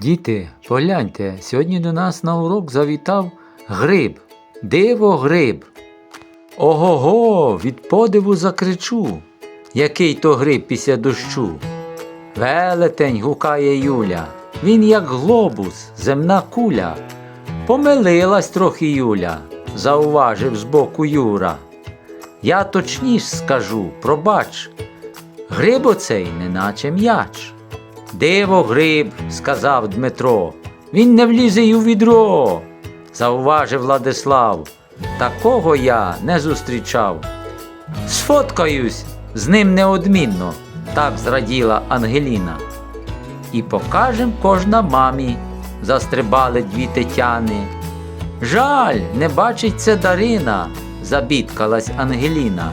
Діти, погляньте, сьогодні до нас на урок завітав гриб. Диво гриб. Ого-го, від подиву закричу. Який то гриб після дощу. Велетень гукає Юля. Він як глобус, земна куля. Помилилась трохи Юля, зауважив збоку Юра. Я точніш скажу, пробач, гриб оцей неначе м'яч. Диво гриб, сказав Дмитро. Він не влізе й у відро, зауважив Владислав. Такого я не зустрічав. Сфоткаюсь з ним неодмінно, так зраділа Ангеліна. І покажем кожна мамі, застрибали дві Тетяни. Жаль, не бачить це Дарина, забідкалась Ангеліна.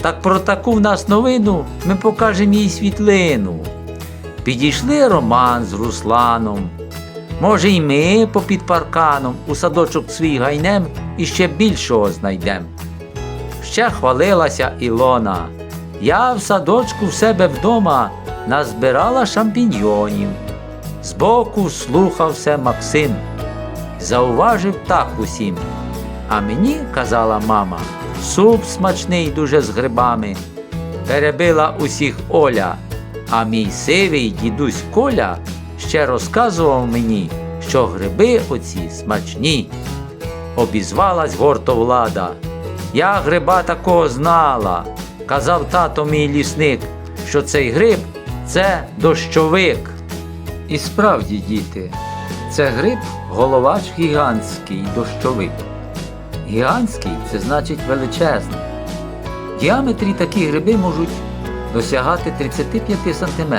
Так про таку в нас новину ми покажемо їй світлину. Підійшли Роман з Русланом. Може, й ми попід парканом у садочок свій гайнем і ще більшого знайдем. Ще хвалилася Ілона. Я в садочку в себе вдома назбирала шампіньйонів. Збоку слухався Максим. Зауважив так усім. А мені, казала мама, суп смачний дуже з грибами. Перебила усіх Оля, а мій сивий дідусь Коля ще розказував мені, що гриби оці смачні. Обізвалась горто влада. Я гриба такого знала. Казав тато мій лісник, що цей гриб це дощовик. І справді, діти, це гриб головач гігантський дощовик. Гігантський це значить величезний. В діаметрі такі гриби можуть досягати 35 см,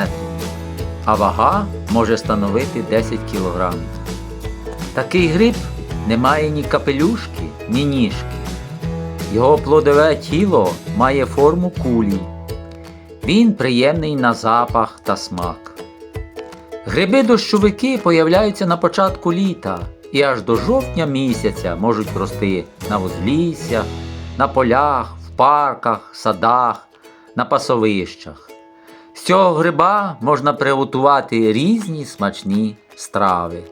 а вага може становити 10 кг. Такий гриб не має ні капелюшки, ні ніжки. Його плодове тіло має форму кулі. Він приємний на запах та смак. Гриби-дощовики появляються на початку літа і аж до жовтня місяця можуть рости на узліссях, на полях, в парках, садах, на пасовищах. З цього гриба можна приготувати різні смачні страви.